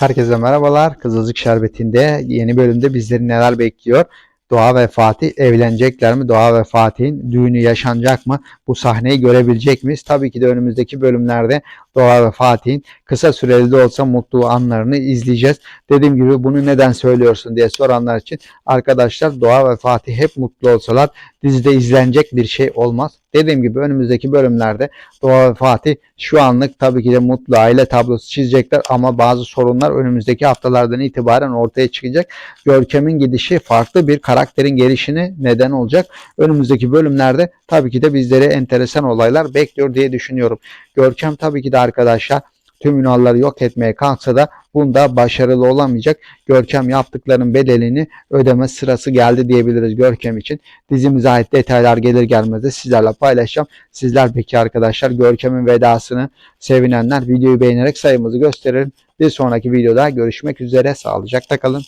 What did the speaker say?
Herkese merhabalar. Kızılcık Şerbeti'nde yeni bölümde bizleri neler bekliyor? Doğa ve Fatih evlenecekler mi? Doğa ve Fatih'in düğünü yaşanacak mı? Bu sahneyi görebilecek miyiz? Tabii ki de önümüzdeki bölümlerde Doğa ve Fatih'in kısa süreli de olsa mutlu anlarını izleyeceğiz. Dediğim gibi bunu neden söylüyorsun diye soranlar için arkadaşlar Doğa ve Fatih hep mutlu olsalar dizide izlenecek bir şey olmaz. Dediğim gibi önümüzdeki bölümlerde Doğa ve Fatih şu anlık tabii ki de mutlu aile tablosu çizecekler ama bazı sorunlar önümüzdeki haftalardan itibaren ortaya çıkacak. Görkem'in gidişi farklı bir karakterin gelişine neden olacak. Önümüzdeki bölümlerde tabii ki de bizlere enteresan olaylar bekliyor diye düşünüyorum. Görkem tabii ki de arkadaşlar tüm Ünalları yok etmeye kalksa da bunda başarılı olamayacak. Görkem yaptıklarının bedelini ödeme sırası geldi diyebiliriz Görkem için. Dizimize ait detaylar gelir gelmez de sizlerle paylaşacağım. Sizler peki arkadaşlar Görkem'in vedasını sevinenler videoyu beğenerek sayımızı gösterin. Bir sonraki videoda görüşmek üzere. Sağlıcakla kalın.